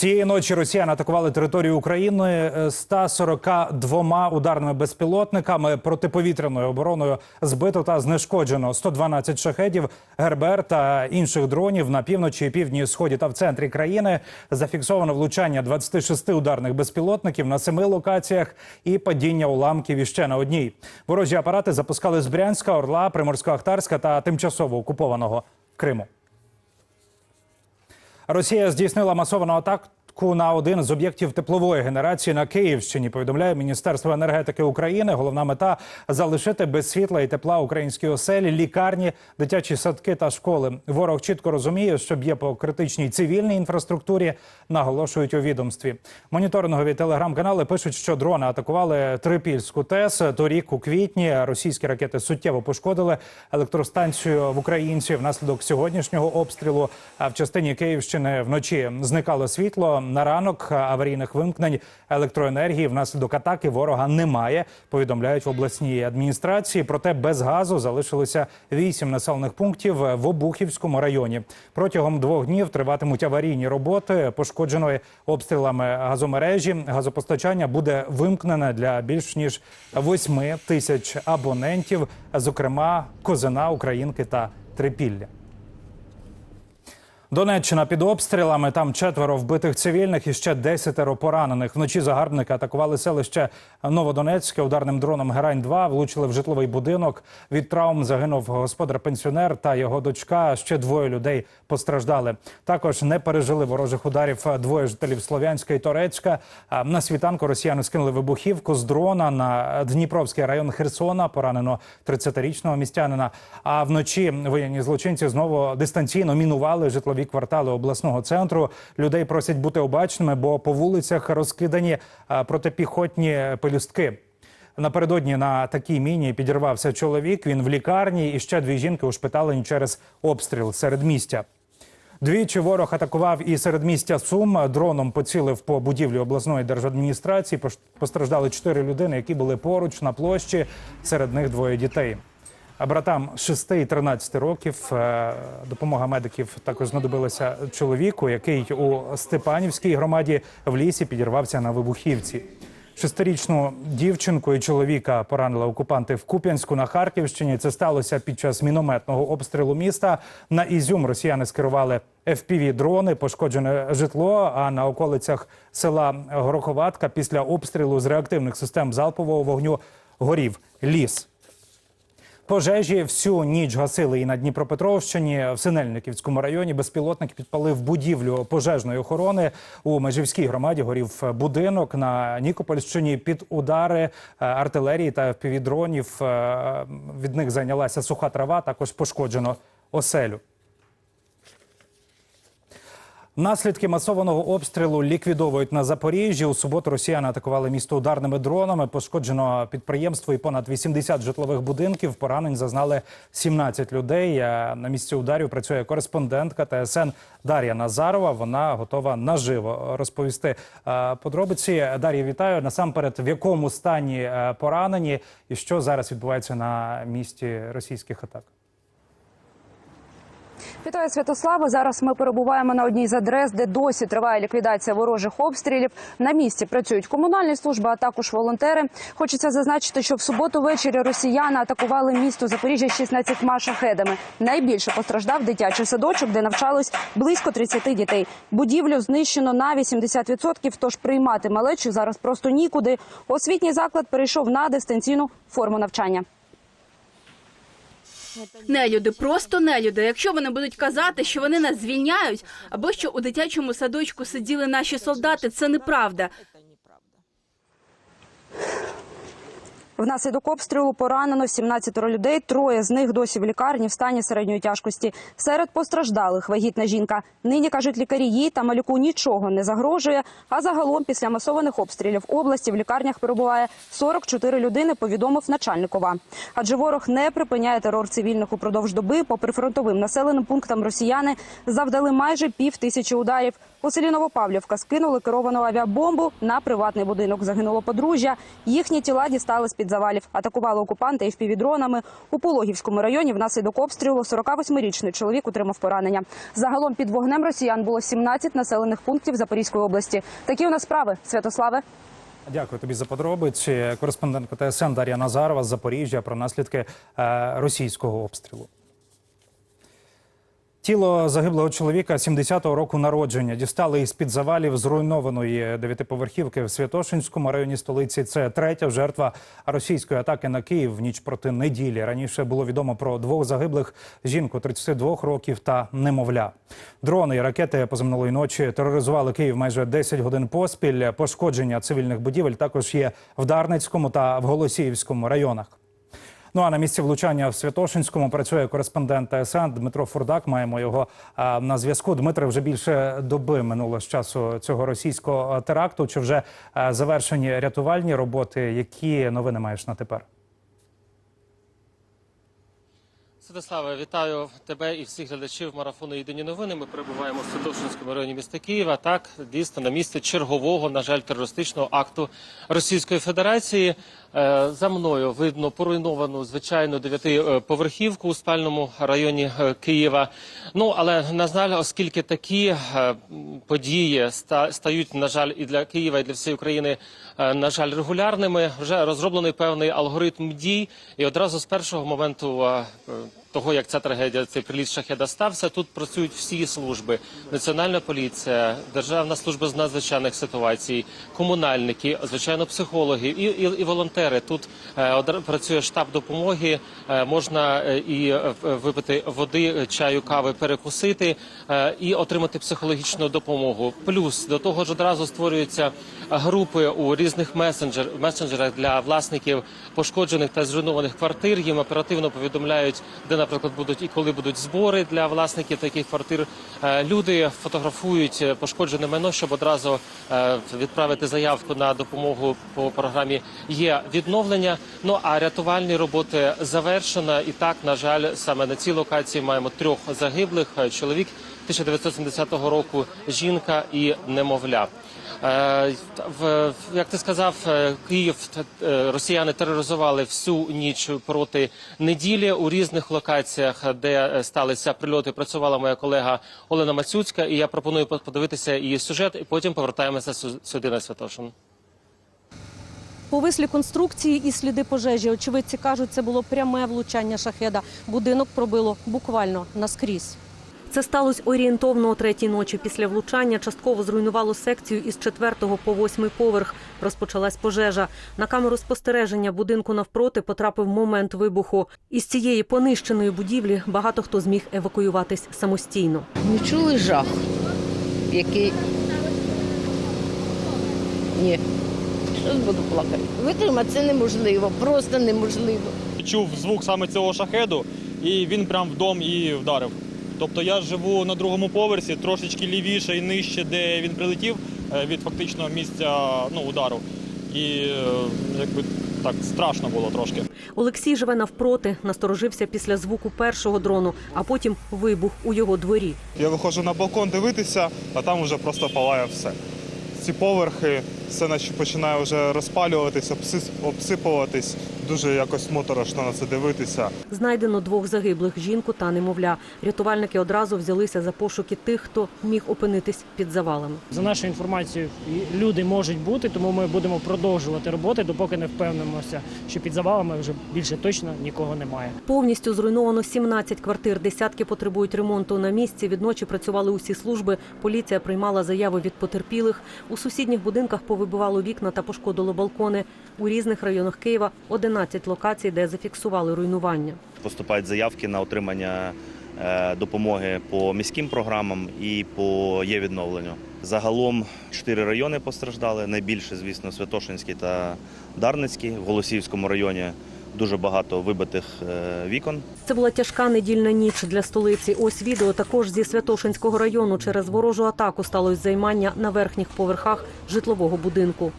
Цієї ночі росіяни атакували територію України е, 142 ударними безпілотниками протиповітряною обороною збито та знешкоджено 112 шахедів, ГРБР та інших дронів на півночі, півдні, сході та в центрі країни. Зафіксовано влучання 26 ударних безпілотників на семи локаціях і падіння уламків іще на одній. Ворожі апарати запускали з Брянська, Орла, Приморсько-Ахтарська та тимчасово окупованого Криму. Росія здійснила масовану атаку на один з об'єктів теплової генерації на Київщині. Повідомляє Міністерство енергетики України. Головна мета залишити без світла і тепла українські оселі, лікарні, дитячі садки та школи. Ворог чітко розуміє, що б'є по критичній цивільній інфраструктурі. Наголошують у відомстві. Моніторингові телеграм-канали пишуть, що дрони атакували Трипільську ТЕС. Торік у квітні російські ракети суттєво пошкодили електростанцію в Українці. Внаслідок сьогоднішнього обстрілу а в частині Київщини вночі зникало світло. На ранок аварійних вимкнень електроенергії внаслідок атаки ворога немає. Повідомляють в обласній адміністрації. Проте без газу залишилося вісім населених пунктів в Обухівському районі. Протягом двох днів триватимуть аварійні роботи. Пошкодженої обстрілами газомережі газопостачання буде вимкнене для більш ніж восьми тисяч абонентів, зокрема Козина, Українки та Трипілля. Донеччина під обстрілами. Там четверо вбитих цивільних і ще десятеро поранених. Вночі загарбники атакували селище Новодонецьке ударним дроном Герань 2 влучили в житловий будинок. Від травм загинув господар-пенсіонер та його дочка. Ще двоє людей постраждали. Також не пережили ворожих ударів двоє жителів Слов'янська і Торецька. На світанку росіяни скинули вибухівку з дрона на Дніпровський район Херсона. Поранено 30-річного містянина. А вночі воєнні злочинці знову дистанційно мінували житлові квартали обласного центру. Людей просять бути обачними, бо по вулицях розкидані протипіхотні пелюстки. Напередодні на такій міні підірвався чоловік. Він в лікарні і ще дві жінки ушпиталені через обстріл серед містя. Двічі ворог атакував і середмістя Сум. Дроном поцілив по будівлі обласної держадміністрації. Постраждали чотири людини, які були поруч на площі. Серед них двоє дітей. Братам 6 і 13 років е, допомога медиків також знадобилася чоловіку, який у Степанівській громаді в лісі підірвався на вибухівці. Шестирічну дівчинку і чоловіка поранили окупанти в Куп'янську на Харківщині. Це сталося під час мінометного обстрілу міста. На Ізюм росіяни скерували fpv дрони, пошкоджене житло. А на околицях села Гороховатка після обстрілу з реактивних систем залпового вогню горів ліс. Пожежі всю ніч гасили і на Дніпропетровщині. В Синельниківському районі безпілотник підпалив будівлю пожежної охорони. У Межівській громаді горів будинок на Нікопольщині під удари е, артилерії та півдронів. Від них зайнялася суха трава. Також пошкоджено оселю. Наслідки масованого обстрілу ліквідовують на Запоріжжі. У суботу росіяни атакували місто ударними дронами. Пошкоджено підприємство і понад 80 житлових будинків. Поранень зазнали 17 людей. На місці ударів працює кореспондентка ТСН Дар'я Назарова. Вона готова наживо розповісти е, подробиці. Дар'я, вітаю. Насамперед, в якому стані е, поранені і що зараз відбувається на місці російських атак? Вітаю Святослава. Зараз ми перебуваємо на одній з адрес, де досі триває ліквідація ворожих обстрілів. На місці працюють комунальні служби, а також волонтери. Хочеться зазначити, що в суботу ввечері росіяни атакували місто Запоріжжя 16 шахедами. Найбільше постраждав дитячий садочок, де навчалось близько 30 дітей. Будівлю знищено на 80%, тож приймати малечу зараз просто нікуди. Освітній заклад перейшов на дистанційну форму навчання. Нелюди, просто нелюди. Якщо вони будуть казати, що вони нас звільняють, або що у дитячому садочку сиділи наші солдати, це неправда. Внаслідок обстрілу поранено 17 людей. Троє з них досі в лікарні в стані середньої тяжкості. Серед постраждалих вагітна жінка. Нині кажуть лікарі, їй та малюку нічого не загрожує. А загалом після масованих обстрілів області в лікарнях перебуває 44 людини. Повідомив начальник ОВА. Адже ворог не припиняє терор цивільних упродовж доби. По прифронтовим населеним пунктам росіяни завдали майже пів тисячі ударів. У селі Новопавлівка скинули керовану авіабомбу на приватний будинок. Загинуло подружжя. Їхні тіла дістали з під завалів. Атакували окупанти і впівдронами. У Пологівському районі внаслідок обстрілу 48-річний чоловік отримав поранення. Загалом під вогнем росіян було 17 населених пунктів Запорізької області. Такі у нас справи. Святославе. Дякую тобі за подробиці. Кореспондентка ТСН Дар'я Назарова з Запоріжжя про наслідки е, російського обстрілу. Тіло загиблого чоловіка 70-го року народження дістали із під завалів зруйнованої дев'ятиповерхівки в Святошинському районі столиці. Це третя жертва російської атаки на Київ в ніч проти неділі. Раніше було відомо про двох загиблих жінку 32 років та немовля. Дрони і ракети позаминулої ночі тероризували Київ майже 10 годин поспіль. Пошкодження цивільних будівель також є в Дарницькому та в Голосіївському районах. Ну а на місці влучання в Святошинському працює кореспондент ТСН Дмитро Фурдак. Маємо його а, на зв'язку. Дмитре, вже більше доби минуло з часу цього російського теракту. Чи вже а, завершені рятувальні роботи? Які новини маєш на тепер? Святославе, вітаю тебе і всіх глядачів марафону Єдині новини. Ми перебуваємо в Святошинському районі міста Києва. Так, дійсно, на місці чергового, на жаль, терористичного акту Російської Федерації. Е, За мною видно поруйновану звичайну дев'ятиповерхівку у спальному районі е, Києва. Ну але на жаль, оскільки такі е, події ста- стають, на жаль, і для Києва, і для всієї України, на жаль, регулярними, вже розроблений певний алгоритм дій, і одразу з першого моменту. Того, як ця трагедія, цей приліт шахеда стався, тут працюють всі служби: Національна поліція, Державна служба з надзвичайних ситуацій, комунальники, звичайно, психологи і, і, і волонтери. Тут е, працює штаб допомоги. Е, можна е, і е, випити води, чаю, кави, перекусити е, і отримати психологічну допомогу. Плюс до того ж одразу створюються групи у різних месенджер, месенджерах для власників пошкоджених та зруйнованих квартир. Їм оперативно повідомляють, де, наприклад, будуть і коли будуть збори для власників таких квартир. Е, Люди фотографують е, пошкоджене майно, щоб одразу е, відправити заявку на допомогу по програмі є відновлення. Ну а рятувальні роботи завершено. І так, на жаль, саме на цій локації маємо трьох загиблих: чоловік 1970 року, жінка і немовля. Е, Як ти сказав, е, Київ е, росіяни тероризували всю ніч проти неділі у різних локаціях, де сталися прильоти. Працювала моя колега Олена Мацюцька, і я пропоную по- подивитися її сюжет, і потім повертаємося сю- сюди на Святошин. Повислі конструкції і сліди пожежі. Очевидці кажуть, це було пряме влучання шахеда. Будинок пробило буквально наскрізь. Це сталося орієнтовно о третій ночі. Після влучання частково зруйнувало секцію із четвертого по восьмий поверх. Розпочалась пожежа. На камеру спостереження будинку навпроти потрапив момент вибуху. Із цієї понищеної будівлі багато хто зміг евакуюватись самостійно. Ми чули жах, який. Ні. Що буду плакати? Витримати це неможливо, просто неможливо. чув звук саме цього шахеду, і він прям в дом і вдарив. Тобто я живу на другому поверсі, трошечки лівіше і нижче, де він прилетів е, від фактичного місця ну, удару. І е, якби так страшно було трошки. Олексій живе навпроти, насторожився після звуку першого дрону, а потім вибух у його дворі. Я виходжу на балкон дивитися, а там вже просто палає все. Ці поверхи, все наче починає вже розпалюватись, обсипуватись. Дуже якось моторошно на це дивитися. Знайдено двох загиблих жінку та немовля. Рятувальники одразу взялися за пошуки тих, хто міг опинитись під завалами. За нашою інформацією, люди можуть бути, тому ми будемо продовжувати роботи, допоки не впевнимося, що під завалами вже більше точно нікого немає. Повністю зруйновано 17 квартир. Десятки потребують ремонту на місці. Відночі працювали усі служби. Поліція приймала заяви від потерпілих. У сусідніх будинках повибивало вікна та пошкодило балкони. У різних районах Києва 11 локацій, де зафіксували руйнування. Поступають заявки на отримання е, допомоги по міським програмам і по є відновленню. Загалом чотири райони постраждали. Найбільше, звісно, Святошинський та Дарницький. В Голосіївському районі дуже багато вибитих е, вікон. Це була тяжка недільна ніч для столиці. Ось відео також зі Святошинського району. Через ворожу атаку сталося займання на верхніх поверхах житлового будинку.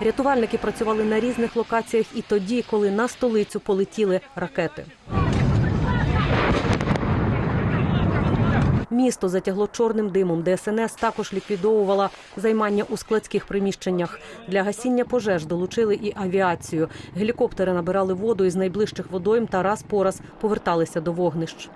Рятувальники працювали на різних локаціях і тоді, коли на столицю полетіли ракети. Місто затягло чорним димом. ДСНС також ліквідовувала займання у складських приміщеннях. Для гасіння пожеж долучили і авіацію. Гелікоптери набирали воду із найближчих водойм та раз по раз поверталися до вогнищ.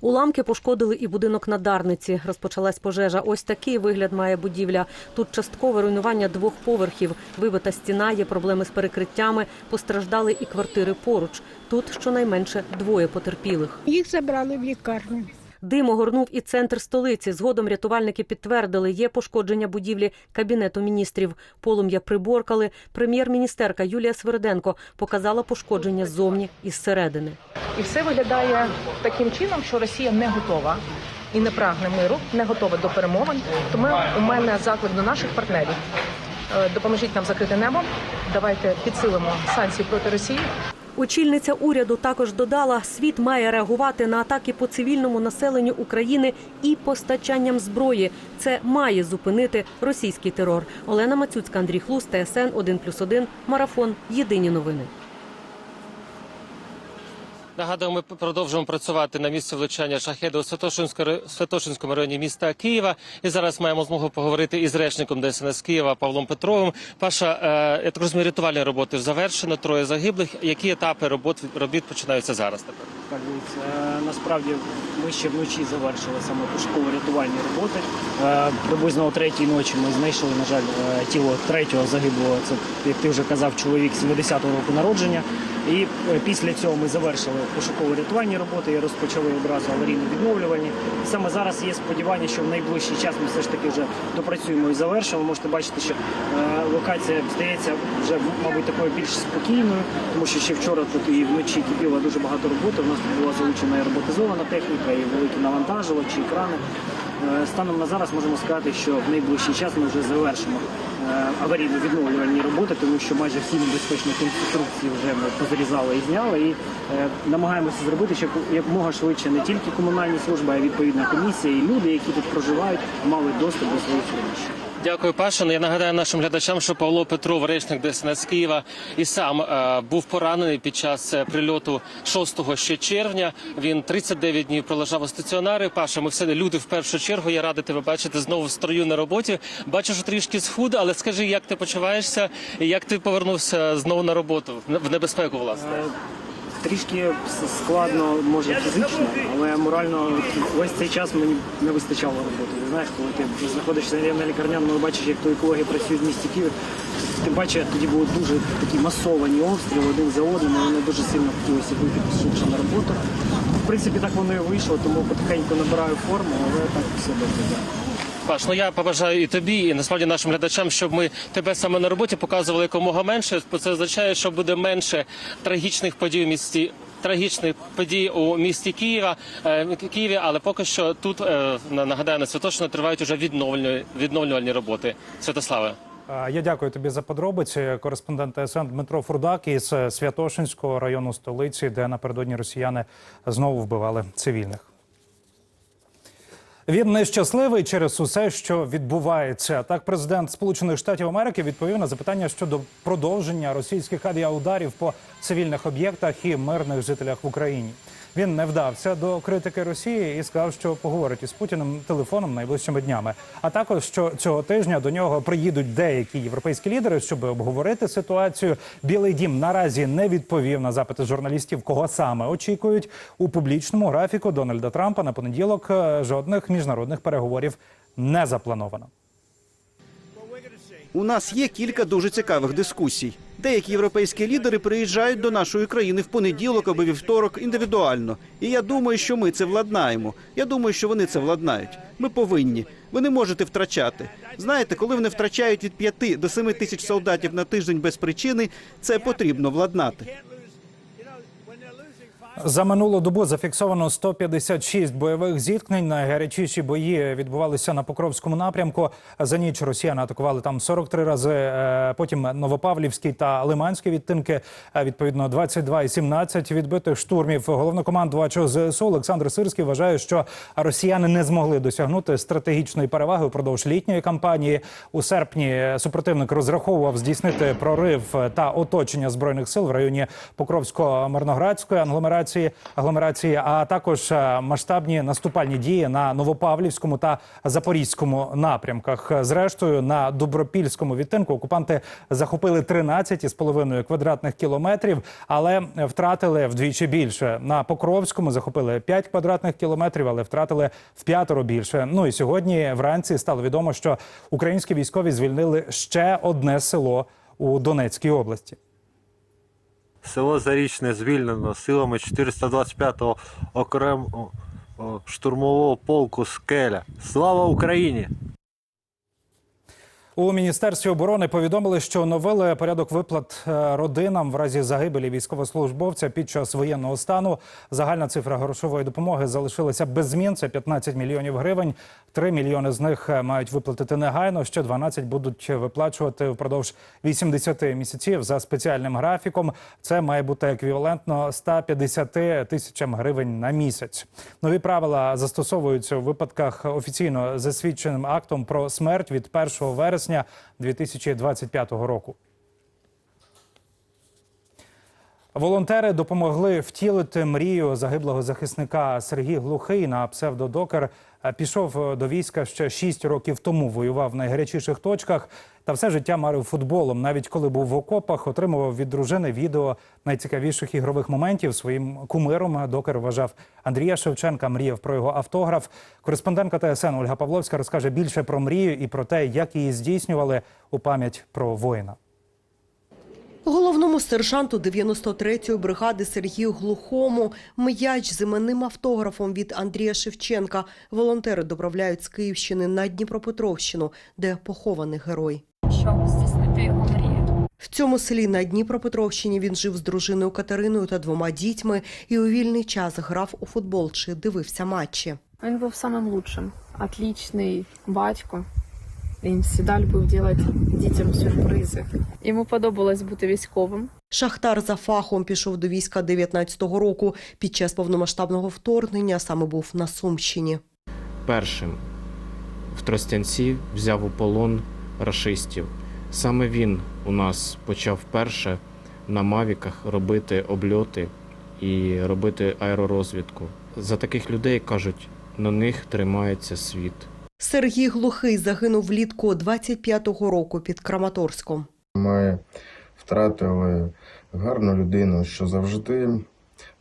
Уламки пошкодили і будинок на Дарниці. Розпочалась пожежа. Ось такий вигляд має будівля. Тут часткове руйнування двох поверхів. Вибита стіна, є проблеми з перекриттями. Постраждали і квартири поруч. Тут щонайменше двоє потерпілих. Їх забрали в лікарню. Дим огорнув і центр столиці. Згодом рятувальники підтвердили, є пошкодження будівлі кабінету міністрів. Полум'я приборкали. Прем'єр-міністерка Юлія Сверденко показала пошкодження ззовні і зсередини. І все виглядає таким чином, що Росія не готова і не прагне миру, не готова до перемовин. Тому у мене заклик до наших партнерів. Е, Допоможіть нам закрити небо. Давайте підсилимо санкції проти Росії. Очільниця уряду також додала, світ має реагувати на атаки по цивільному населенню України і постачанням зброї. Це має зупинити російський терор. Олена Мацюцька, Андрій Хлус, ТСН 1+,1, Марафон. Єдині новини. Нагадую, ми продовжуємо працювати на місці влучання шахеду у Святошинському районі міста Києва. І зараз маємо змогу поговорити із речником ДСНС Києва Павлом Петровим. Паша, е, я так розумію, рятувальні роботи завершено, троє загиблих. Які етапи робот робіт починаються зараз? Тепер Так, е, насправді ми ще вночі завершили саме пошуково-рятувальні роботи. Е, Приблизно о третій ночі ми знайшли, на жаль, тіло третього загиблого. Це, як ти вже казав, чоловік 70-го року народження. І після цього ми завершили пошуково-рятувальні роботи і розпочали одразу аварійно-відновлювальні. Саме зараз є сподівання, що в найближчий час ми все ж таки вже допрацюємо і завершимо. Можете бачити, що е, локація здається вже мабуть такою більш спокійною, тому що ще вчора тут і вночі кипіло дуже багато роботи. У нас тут була залучена і роботизована техніка, і великі навантажувачі, і Е, Станом на зараз можемо сказати, що в найближчий час ми вже завершимо е, аварійно-відновлювальні роботи, тому що майже всі небезпечні конструкції вже ми позарізали і зняли. І е, намагаємося зробити, щоб якомога швидше не тільки комунальні служби, а й відповідна комісія і люди, які тут проживають, мали доступ до своїх приміщень. Дякую, Паша. Ну, Я нагадаю нашим глядачам, що Павло Петров, речник ДСНС Києва, і сам е, був поранений під час е, прильоту 6 ще червня. Він 39 днів пролежав у стаціонарі. Паша, ми все люди в першу чергу. Я радий тебе бачити знову в строю на роботі. Бачу, що трішки схуд, але скажи, як ти почуваєшся і як ти повернувся знову на роботу в небезпеку, власне. Трішки складно, може фізично, але морально весь цей час мені не вистачало роботи. Ти знаєш, коли ти знаходишся на лікарняному, бачиш, як то екологи працюють в місті Київ. Ти бачиш, тоді були дуже такі масовані обстріли один за одним, і вони дуже сильно хотілося вийти швидше на роботу. В принципі, так воно і вийшло, тому потихеньку набираю форму, але так все добре. Паш, ну я побажаю і тобі, і насправді нашим глядачам, щоб ми тебе саме на роботі показували якомога менше. Це означає, що буде менше трагічних подій у місті. Трагічних подій у місті Києва е, Києві, але поки що тут е, на- нагадаю на Святошино тривають уже відновлювальні, відновлювальні роботи. Святославе. Е, Я дякую тобі за подробиці. Кореспондент ТСН Дмитро Фурдак із Святошинського району столиці, де напередодні росіяни знову вбивали цивільних. Він нещасливий через усе, що відбувається. Так, президент Сполучених Штатів Америки відповів на запитання щодо продовження російських авіаударів по цивільних об'єктах і мирних жителях в Україні. Він не вдався до критики Росії і сказав, що поговорить із Путіним телефоном найближчими днями. А також що цього тижня до нього приїдуть деякі європейські лідери, щоб обговорити ситуацію. Білий дім наразі не відповів на запити журналістів, кого саме очікують у публічному графіку Дональда Трампа на понеділок. е, Жодних міжнародних переговорів не заплановано. У нас є кілька дуже цікавих дискусій. Деякі європейські лідери приїжджають до нашої країни в понеділок або вівторок індивідуально. І я думаю, що ми це владнаємо. Я думаю, що вони це владнають. Ми повинні. Ви не можете втрачати. Знаєте, коли вони втрачають від 5 до 7 тисяч солдатів на тиждень без причини, це потрібно владнати. За минулу добу зафіксовано 156 бойових зіткнень. Найгарячіші бої відбувалися на Покровському напрямку. За ніч росіяни атакували там 43 рази. е, Потім Новопавлівський та Лиманський відтинки. е, Відповідно, 22 і 17 відбитих штурмів. Головнокомандувач ЗСУ Олександр Сирський вважає, що росіяни не змогли досягнути стратегічної переваги упродовж літньої кампанії. У серпні супротивник розраховував здійснити прорив та оточення збройних сил в районі Покровсько-Мирноградської агломерації. Агломерації, агломерації, а також е, масштабні наступальні дії на Новопавлівському та Запорізькому напрямках. Зрештою, на Добропільському відтинку окупанти захопили 13,5 квадратних кілометрів, але втратили вдвічі більше. На Покровському захопили 5 квадратних кілометрів, але втратили в п'ятеро більше. Ну і сьогодні вранці стало відомо, що українські військові звільнили ще одне село у Донецькій області. Село Зарічне звільнено силами 425-го окремого штурмового полку Скеля. Слава Україні! У міністерстві оборони повідомили, що оновили порядок виплат е, родинам в разі загибелі військовослужбовця під час воєнного стану. Загальна цифра грошової допомоги залишилася без змін. Це 15 мільйонів гривень. 3 мільйони з них е, мають виплатити негайно. Ще 12 будуть виплачувати впродовж 80 місяців за спеціальним графіком. Це має бути еквівалентно 150 тисячам гривень на місяць. Нові правила застосовуються у випадках офіційно засвідченим актом про смерть від 1 вересня 2025 року. Волонтери допомогли втілити мрію загиблого захисника Сергій Глухий на псевдодокер. Е, Пішов до війська ще 6 років тому. Воював в найгарячіших точках та все життя марив футболом. Навіть коли був в окопах, отримував від дружини відео найцікавіших ігрових моментів. Своїм кумиром докер вважав Андрія Шевченка. Мріяв про його автограф. Кореспондентка ТСН Ольга Павловська розкаже більше про мрію і про те, як її здійснювали у пам'ять про воїна. Головному сержанту 93-ї бригади Сергію Глухому м'яч з іменним автографом від Андрія Шевченка волонтери доправляють з Київщини на Дніпропетровщину, де похований герой. щоб здійснити його мрію. В цьому селі на Дніпропетровщині він жив з дружиною Катериною та двома дітьми і у вільний час грав у футбол чи дивився матчі. Він був самим лучшим, отличний батько. Він завжди любив робити дітям сюрпризи. Йому подобалось бути військовим. Шахтар за фахом пішов до війська 19-го року. Під час повномасштабного вторгнення саме був на Сумщині. першим в Тростянці взяв у полон рашистів. Саме він у нас почав перше на мавіках робити обльоти і робити аеророзвідку. За таких людей кажуть, на них тримається світ. Сергій Глухий загинув влітку 25-го року під Краматорськом. Ми втратили гарну людину, що завжди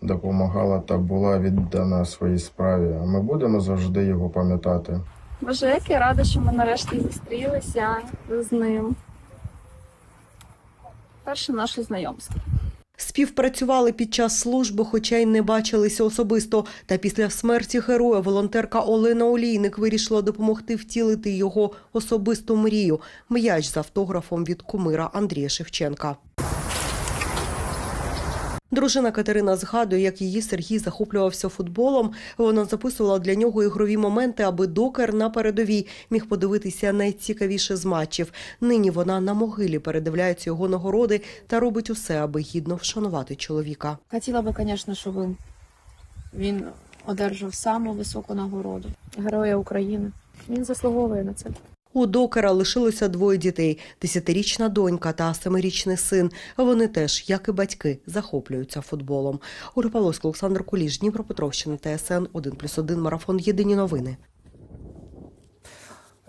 допомагала та була віддана своїй справі. А ми будемо завжди його пам'ятати. Боже, як я рада, що ми нарешті зустрілися з ним. Перше наше знайомство. Співпрацювали під час служби, хоча й не бачилися особисто. Та після смерті героя волонтерка Олена Олійник вирішила допомогти втілити його особисту мрію – м'яч з автографом від кумира Андрія Шевченка. Дружина Катерина згадує, як її Сергій захоплювався футболом. Вона записувала для нього ігрові моменти, аби докер на передовій міг подивитися найцікавіше з матчів. Нині вона на могилі передивляється його нагороди та робить усе, аби гідно вшанувати чоловіка. Хотіла би, звісно, щоб він одержав саму високу нагороду Героя України. Він заслуговує на це. У докера лишилося двоє дітей: десятирічна донька та семирічний син. Вони теж, як і батьки, захоплюються футболом. Ольга Павловська, Олександр Куліш, Дніпропетровщина, ТСН 1+,1, Марафон. Єдині новини.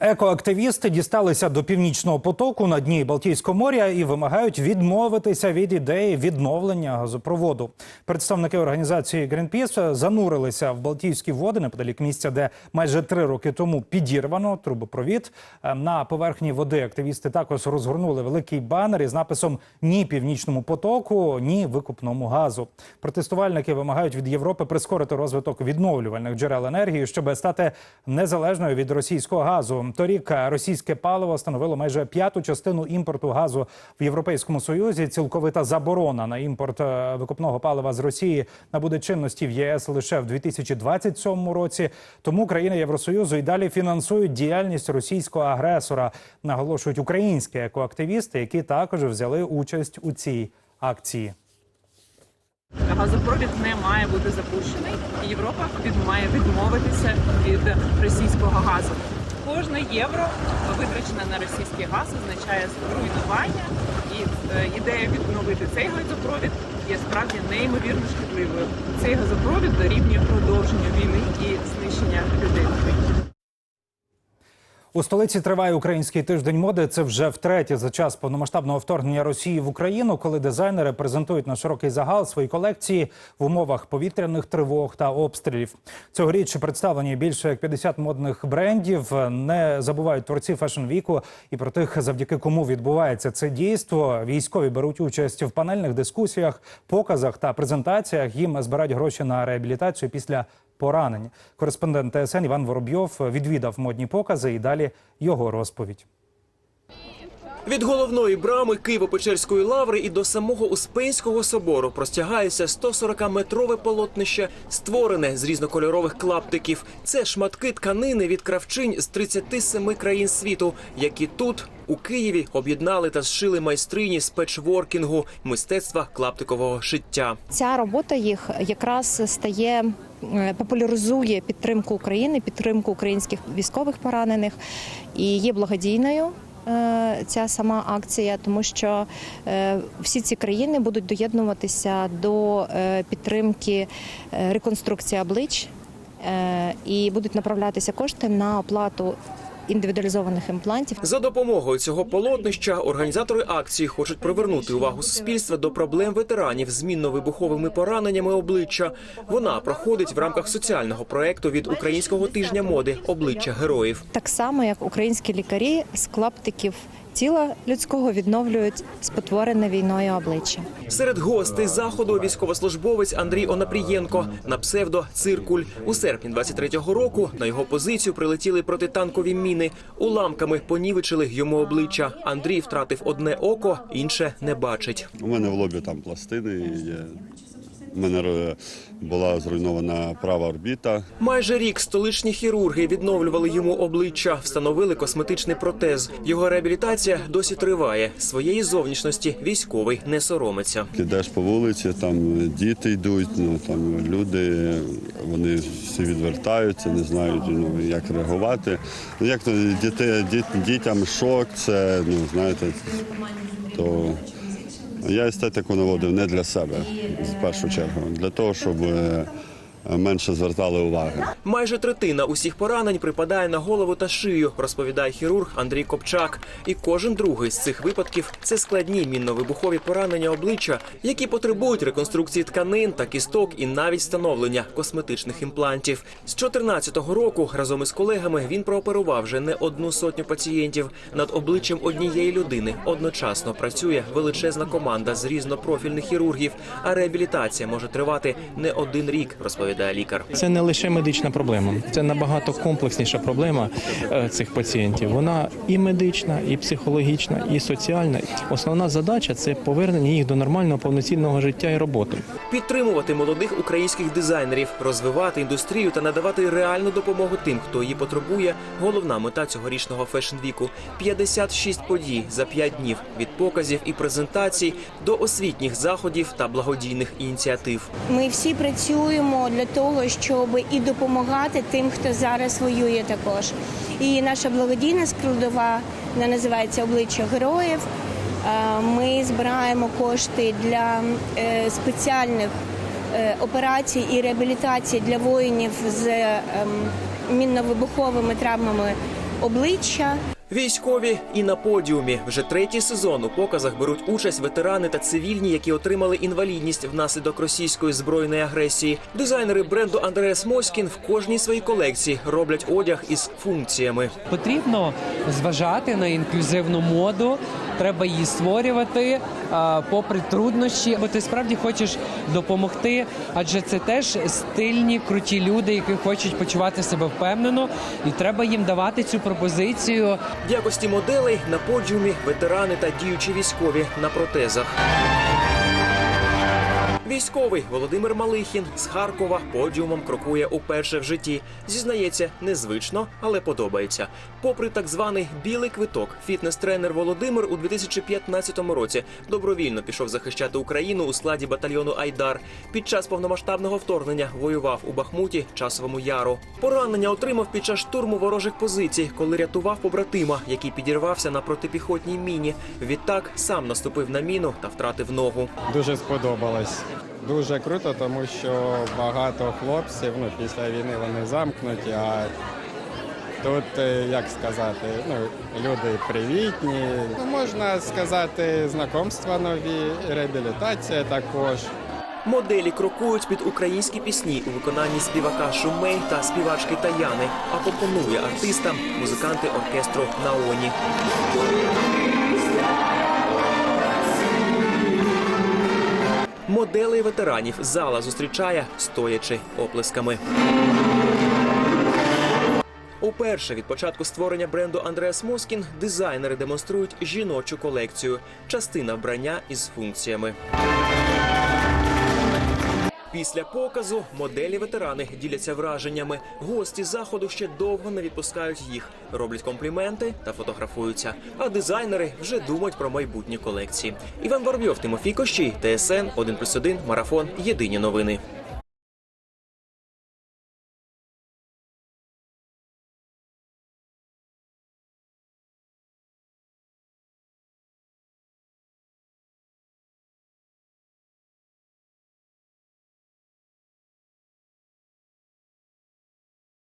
Екоактивісти дісталися до північного потоку на дні Балтійського моря і вимагають відмовитися від ідеї відновлення газопроводу. Представники організації Greenpeace занурилися в Балтійські води неподалік місця, де майже три роки тому підірвано трубопровід. На поверхні води активісти також розгорнули великий банер із написом Ні північному потоку, ні викупному газу. Протестувальники вимагають від Європи прискорити розвиток відновлювальних джерел енергії, щоб стати незалежною від російського газу. Торік російське паливо становило майже п'яту частину імпорту газу в Європейському Союзі. Цілковита заборона на імпорт е, викопного палива з Росії набуде чинності в ЄС лише в 2027 році. Тому країни Євросоюзу і далі фінансують діяльність російського агресора. Наголошують українські екоактивісти, які також взяли участь у цій акції. Газопровід не має бути запущений. і Європа від має відмовитися від російського газу. Кожне євро витрачене на російський газ означає руйнування, і е, ідея відновити цей газопровід є справді неймовірно шкідливою. Цей газопровід дорівнює продовженню війни і знищення людей. У столиці триває український тиждень моди. Це вже втретє за час повномасштабного вторгнення Росії в Україну, коли дизайнери презентують на широкий загал свої колекції в умовах повітряних тривог та обстрілів. Цьогоріч представлені більше як 50 модних брендів. Не забувають творці фешн віку і про тих, завдяки кому відбувається це дійство. Військові беруть участь в панельних дискусіях, показах та презентаціях. Їм збирають гроші на реабілітацію після поранень. Кореспондент ТСН Іван Воробйов відвідав модні покази і далі його розповідь. Від головної брами Києво-Печерської лаври і до самого Успенського собору простягається 140-метрове полотнище, створене з різнокольорових клаптиків. Це шматки тканини від кравчинь з 37 країн світу, які тут, у Києві, об'єднали та зшили майстрині з мистецтва клаптикового шиття. Ця робота їх якраз стає е, популяризує підтримку України, підтримку українських військових поранених і є благодійною. Е, Ця сама акція, тому що е, всі ці країни будуть доєднуватися до е, підтримки реконструкції облич і будуть направлятися кошти на оплату індивідуалізованих імплантів. За допомогою цього полотнища організатори акції хочуть привернути увагу суспільства до проблем ветеранів з мінно-вибуховими пораненнями обличчя. Вона проходить в рамках соціального проекту від українського тижня моди обличчя героїв. Так само, як українські лікарі з клаптиків тіла людського відновлюють спотворене війною обличчя. Серед гостей заходу військовослужбовець Андрій Онапрієнко на псевдо Циркуль. У серпні 23-го року на його позицію прилетіли протитанкові міни. Уламками понівечили йому обличчя. Андрій втратив одне око, інше не бачить. У мене в лобі там пластини є. У мене е, була зруйнована права орбіта. Майже рік столичні хірурги відновлювали йому обличчя, встановили косметичний протез. Його реабілітація досі триває. Своєї зовнішності військовий не соромиться. Ідеш по вулиці, там діти йдуть, ну там люди, вони всі відвертаються, не знають ну, як реагувати. Ну як то діти, дітям шок, це ну знаєте, то я естетику наводив не для себе в першу чергу, для того, щоб е, менше звертали уваги. Майже третина усіх поранень припадає на голову та шию, розповідає хірург Андрій Копчак. І кожен другий з цих випадків це складні мінно-вибухові поранення обличчя, які потребують реконструкції тканин та кісток і навіть встановлення косметичних імплантів. З 2014 року разом із колегами він прооперував вже не одну сотню пацієнтів. Над обличчям однієї людини одночасно працює величезна команда з різнопрофільних хірургів, а реабілітація може тривати не один рік, розповідає лікар. Це не лише медична проблема, це набагато комплексніша проблема е, цих пацієнтів. Вона і медична, і психологічна, і соціальна. Основна задача це повернення їх до нормального повноцінного життя і роботи. Підтримувати молодих українських дизайнерів, розвивати індустрію та надавати реальну допомогу тим, хто її потребує. Головна мета цьогорічного фешн-віку – 56 подій за 5 днів від показів і презентацій до освітніх заходів та благодійних ініціатив. Ми всі працюємо для того, щоб і допомагати тим, хто зараз воює також. І наша благодійна складова вона називається обличчя героїв. Е, Ми збираємо кошти для е, спеціальних е, операцій і реабілітації для воїнів з ем, мінно-вибуховими травмами обличчя. Військові і на подіумі вже третій сезон у показах беруть участь ветерани та цивільні, які отримали інвалідність внаслідок російської збройної агресії. Дизайнери бренду Андреас Моськін в кожній своїй колекції роблять одяг із функціями. Потрібно зважати на інклюзивну моду. Треба її створювати попри труднощі, бо ти справді хочеш допомогти, адже це теж стильні, круті люди, які хочуть почувати себе впевнено, і треба їм давати цю пропозицію. В якості моделей на подіумі ветерани та діючі військові на протезах. Військовий Володимир Малихін з Харкова подіумом крокує уперше в житті. Зізнається, незвично, але подобається. Попри так званий білий квиток, фітнес-тренер Володимир у 2015 році добровільно пішов захищати Україну у складі батальйону Айдар. Під час повномасштабного вторгнення воював у Бахмуті, часовому яру. Поранення отримав під час штурму ворожих позицій, коли рятував побратима, який підірвався на протипіхотній міні. Відтак сам наступив на міну та втратив ногу. Дуже сподобалось. Дуже круто, тому що багато хлопців ну, після війни вони замкнуті, а тут, е, як сказати, ну, люди привітні. Ну, можна сказати, знайомства нові, реабілітація також. Моделі крокують під українські пісні у виконанні співака Шумей та співачки Таяни, а компонує артистам музиканти оркестру Наоні. Моделей ветеранів зала зустрічає стоячи оплесками. Уперше від початку створення бренду Андреас Москін дизайнери демонструють жіночу колекцію, частина вбрання із функціями. Після показу моделі ветерани діляться враженнями. Гості заходу ще довго не відпускають їх, роблять компліменти та фотографуються. А дизайнери вже думають про майбутні колекції. Іван Воробйов, Тимофій Кощій, ТСН 1+,1, Марафон. Єдині новини.